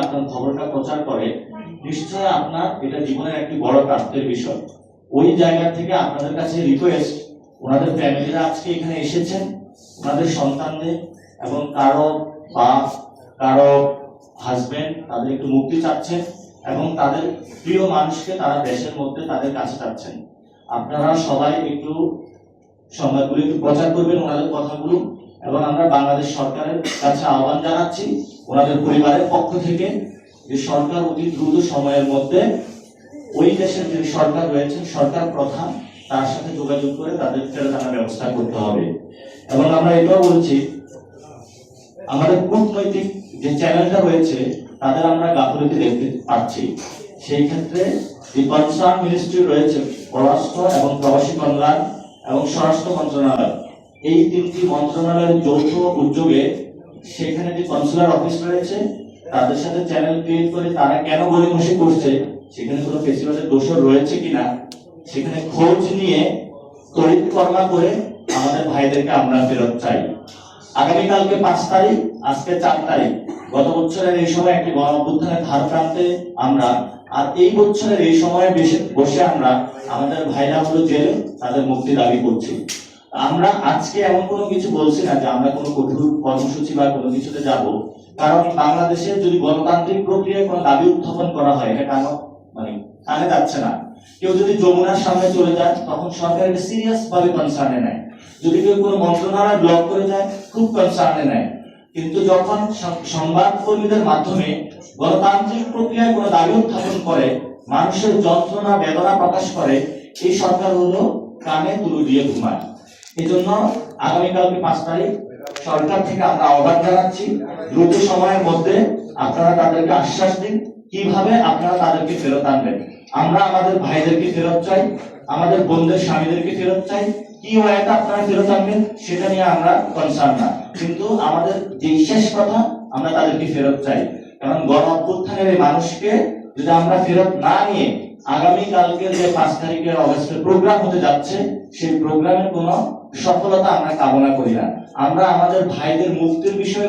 আপনার খবরটা প্রচার করে নিশ্চয় আপনার এটা জীবনের একটি বড় প্রাপ্তের বিষয়। ওই জায়গা থেকে আপনাদের কাছে রিকোয়েস্ট ওনাদের ফ্যামিলিরা আজকে এখানে এসেছেন, ওনাদের সন্তানদের এবং কারও বাপ কারও হাজবেন্ড তাদের একটু মুক্তি চাচ্ছেন এবং তাদের প্রিয় মানুষকে তারা দেশের মধ্যে তাদের কাছে চাচ্ছেন আপনারা সবাই একটু সংবাদগুলো একটু প্রচার করবেন, ওনাদের কথাগুলো। এবং আমরা বাংলাদেশ সরকারের কাছে আহ্বান জানাচ্ছি ওনাদের পরিবারের পক্ষ থেকে যে সরকার অতি দ্রুত সময়ের মধ্যে ওই দেশের যে সরকার রয়েছে, সরকার প্রধান, তার সাথে যোগাযোগ করে তাদের ফেরত আনার ব্যবস্থা করতে হবে। এবং আমরা এটাও বলছি, আমাদের কূটনৈতিক যে চ্যানেলটা রয়েছে, তাদের আমরা গাফিলতি দেখতে পাচ্ছি। সেই ক্ষেত্রে যে কনসার্ন মিনিস্ট্রি রয়েছে, পররাষ্ট্র এবং প্রবাসী কল্যাণ এবং স্বরাষ্ট্র মন্ত্রণালয় এই তিনটি মন্ত্রণালয়ের যৌথ উদ্যোগে সেখানে যে কনসুলার অফিস রয়েছে, তাদের সাথে চ্যানেল ক্রিয়েট করে তারা কেন গরিমসি করছে, সেখানে কোনো ফেস্টিভ্যালের দোষর রয়েছে কিনা, সেখানে খোঁজ নিয়ে তড়িৎ কর্মা করে আমাদের ভাইদেরকে আমরা ফেরত চাই। আগামীকালকে পাঁচ তারিখ, আজকে চার তারিখ। গত বছরের এই সময় একটি গণ অভ্যুত্থানের ধার প্রান্তে আমরা, আর এই বছরের এই সময়ে বসে আমরা আমাদের ভাইরা জেলে তাদের মুক্তি দাবি করছি। আমরা আজকে এমন কোনো কিছু বলছি না যে আমরা কোনো কঠোর কর্মসূচি বা কোনো কিছুতে যাব, কারণ বাংলাদেশে যদি গণতান্ত্রিক প্রক্রিয়ায় কোনো দাবি উত্থাপন করা হয়, এটা কেন মানে কানে যাচ্ছে না। কেউ যদি যমুনার সামনে চলে যায়, তখন সরকার এটা সিরিয়াস ভাবে কনসার্নে নেয়। যদি কেউ কোনো মন্ত্রণালয় ব্লক করে যায়, খুব কনসার্নে নেয়। কিন্তু যখন সংবাদ কর্মীদের মাধ্যমে গণতান্ত্রিক প্রক্রিয়ায় কোনো দাবি উত্থাপন করে, মানুষের যন্ত্রণা, বেদনা প্রকাশ করে, এই সরকার হলো কানে তুলো দিয়ে ঘুমায়। এই জন্য আগামীকালকে পাঁচ তারিখ সরকার থেকে আমরা আহ্বান জানাচ্ছি, দ্রুত সময়ের মধ্যে আপনারা তাদেরকে আশ্বাস দিন, কীভাবে আপনারা তাদেরকে ফেরত আনবেন। আমরা আমাদের ভাইদেরকে ফেরত চাই, আমাদের বোনদের স্বামীদেরকে ফেরত চাই, কি ওয়াইতে আপনারা ফেরত আনবেন সেটা নিয়ে আমরা কনসার্ন না। কিন্তু আমাদের যে শেষ কথা আমরা তাদেরকে ফেরত চাই, কারণ গণ অভ্যুত্থানের এই মানুষকে যদি আমরা ফেরত না নিয়ে আগামী কালকে যে পাঁচ তারিখের অগস্টের প্রোগ্রাম হতে যাচ্ছে, সেই প্রোগ্রামের কোনো সফলতা আমরা কামনা করি না। আমরা আমাদের ভাইদের মুক্তির বিষয়ে